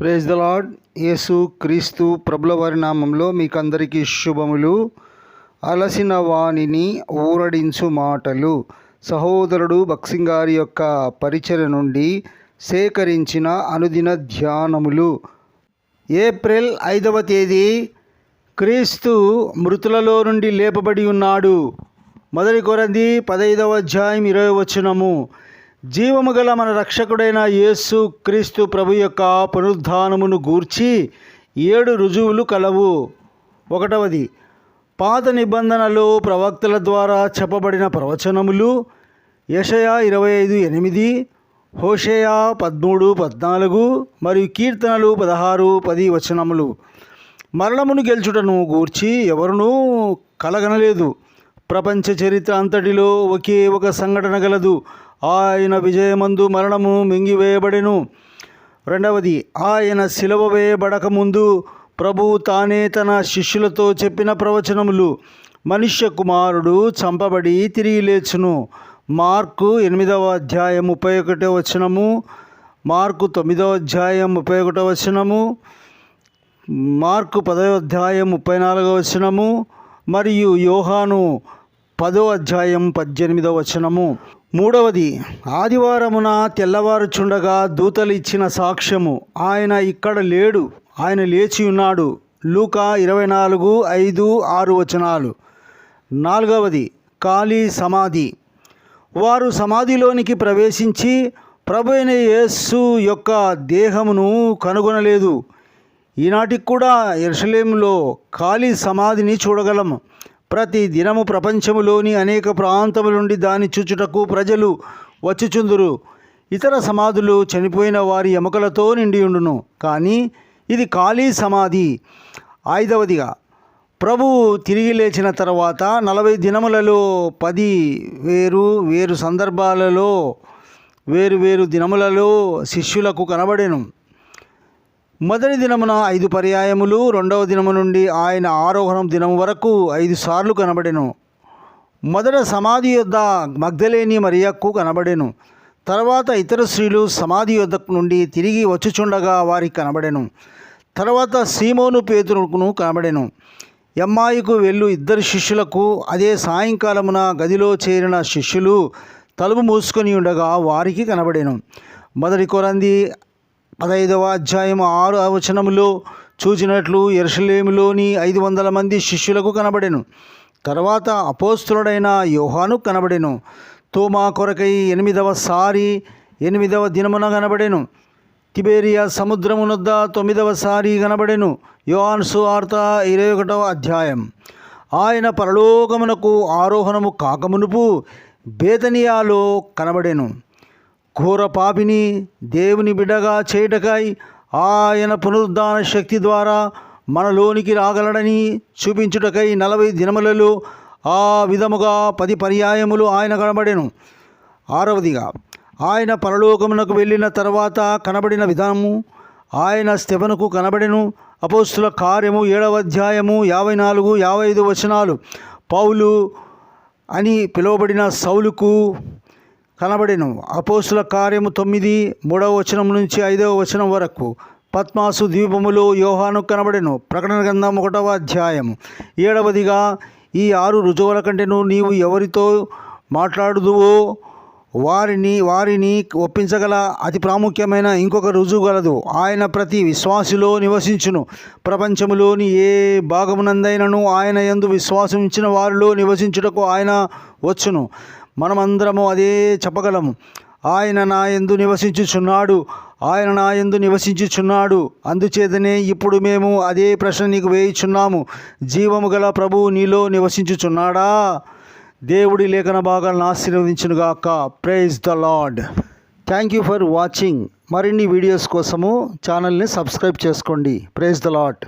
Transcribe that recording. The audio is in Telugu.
ప్రేజ్ ద లాడ్ యేసు క్రీస్తు ప్రభుల వారి నామంలో మీకు అందరికీ శుభములు. అలసిన వాణిని ఊరడించు మాటలు. సహోదరుడు బక్సింగ్ గారి యొక్క పరిచయ నుండి సేకరించిన అనుదిన ధ్యానములు. ఏప్రిల్ ఐదవ తేదీ క్రీస్తు మృతులలో నుండి లేపబడి ఉన్నాడు. మొదటి కొరంది పదైదవ అధ్యాయం ఇరవై వచనము. జీవము గల మన రక్షకుడైన యేసు క్రీస్తు ప్రభు యొక్క పునరుద్ధానమును గూర్చి ఏడు రుజువులు కలవు. ఒకటవది పాత నిబంధనలో ప్రవక్తల ద్వారా చెప్పబడిన ప్రవచనములు యషయా ఇరవై ఐదు ఎనిమిది హోషయా పదమూడు పద్నాలుగు మరియు కీర్తనలు పదహారు పది వచనములు. మరణమును గెలుచుటను గూర్చి ఎవరునూ కలగనలేదు. ప్రపంచ చరిత్ర అంతటిలో ఒకే ఒక సంఘటన గలదు. ఆయన విజయమందు మరణము మింగివేయబడెను. రెండవది ఆయన శిలవ వేయబడక ముందు ప్రభు తానే తన శిష్యులతో చెప్పిన ప్రవచనములు మనుష్య కుమారుడు చంపబడి తిరిగి లేచును. మార్కు ఎనిమిదవ అధ్యాయం ముప్పై ఒకటో వచనము మార్కు తొమ్మిదవ అధ్యాయం ముప్పై ఒకటో వచనము మార్కు పదవ అధ్యాయం ముప్పై నాలుగవ వచనము మరియు యోహాను పదో అధ్యాయం పద్దెనిమిదో వచనము. మూడవది ఆదివారమున తెల్లవారుచుండగా దూతలు ఇచ్చిన సాక్ష్యము. ఆయన ఇక్కడ లేడు ఆయన లేచి ఉన్నాడు. లూకా ఇరవై నాలుగు ఐదు ఆరు వచనాలు. నాలుగవది ఖాళీ సమాధి. వారు సమాధిలోనికి ప్రవేశించి ప్రభు అయిన యేసు యొక్క దేహమును కనుగొనలేదు. ఈనాటికి కూడా ఎరుసలేంలో ఖాళీ సమాధిని చూడగలము. ప్రతి దినము ప్రపంచములోని అనేక ప్రాంతముల నుండి దాన్ని చూచుటకు ప్రజలు వచ్చుచుందురు. ఇతర సమాధులు చనిపోయిన వారి ఎముకలతో నిండి ఉండును. కానీ ఇది ఖాళీ సమాధి. ఐదవదిగా ప్రభువు తిరిగి లేచిన తర్వాత నలభై దినములలో పది వేరు వేరు సందర్భాలలో వేరు వేరు దినములలో శిష్యులకు కనబడెను. మొదటి దినమున ఐదు పర్యాయములు రెండవ దినము నుండి ఆయన ఆరోహణం దినం వరకు ఐదు సార్లు కనబడెను. మొదట సమాధి యొద్ద మగ్ధలేని మరియక్కు కనబడెను. తర్వాత ఇతర స్త్రీలు సమాధి యొద్ద నుండి తిరిగి వచ్చుచుండగా వారికి కనబడెను. తర్వాత సీమోను పేతురుకును కనబడెను. ఎమ్మాయికు వెళ్ళు ఇద్దరు శిష్యులకు అదే సాయంకాలమున గదిలో చేరిన శిష్యులు తలుపు మూసుకొని ఉండగా వారికి కనబడెను. మొదటి కొరంది పదహైదవ అధ్యాయం ఆరు వచనములో చూచినట్లు ఎరుసలేములోని ఐదు వందల మంది శిష్యులకు కనబడెను. తర్వాత అపోస్తులుడైన యోహాను కనబడెను. తోమా కొరకై ఎనిమిదవ సారి ఎనిమిదవ దినమున కనబడెను. తిబేరియా సముద్రమునొద్ద తొమ్మిదవ సారి కనబడెను. యోహాన్సు వార్త ఇరవై ఒకటవ అధ్యాయం. ఆయన పరలోకమునకు ఆరోహణము కాకమునుపు బేతనియాలో కనబడెను. ఘోర పాపిని దేవుని బిడ్డగా చేయుటకై ఆయన పునరుద్ధాన శక్తి ద్వారా మనలోనికి రాగలడని చూపించుటకై నలభై దినములలో ఆ విధముగా పది పర్యాయములు ఆయన కనబడెను. ఆరవదిగా ఆయన పరలోకమునకు వెళ్ళిన తర్వాత కనబడిన విధానము ఆయన స్తెఫనుకు కనబడెను. అపోస్తుల కార్యము ఏడవ అధ్యాయము యాభై నాలుగు యాభై ఐదు వచనాలు. పౌలు అని పిలువబడిన సౌలుకు కనబడెను. అపోసుల కార్యము తొమ్మిది మూడవ వచనం నుంచి ఐదవ వచనం వరకు పద్మాసు ద్వీపములో యోహాను కనబడెను. ప్రకటన గ్రంథం ఒకటవ అధ్యాయం ఏడవదిగా ఈ ఆరు రుజువుల కంటేను నీవు ఎవరితో మాట్లాడుదువో వారిని వారిని ఒప్పించగల అతి ప్రాముఖ్యమైన ఇంకొక రుజువు గలదు. ఆయన ప్రతి విశ్వాసిలో నివసించును. ప్రపంచములోని ఏ భాగమునందైనను ఆయన ఎందు విశ్వాసం ఇచ్చిన వారిలో నివసించుటకు ఆయన వచ్చును. మనమందరము అదే చెప్పగలము. ఆయన నా ఎందు నివసించుచున్నాడు. ఆయన నా ఎందు నివసించుచున్నాడు. అందుచేతనే ఇప్పుడు మేము అదే ప్రశ్న నీకు వేయిచున్నాము. జీవము గల ప్రభువు నీలో నివసించుచున్నాడా? దేవుడి లేఖన భాగాలను ఆశీర్వదించునుగాక. Praise the lord thank you for watching మరిన్ని వీడియోస్ కోసము ఛానల్ని సబ్స్క్రైబ్ చేసుకోండి. Praise the lord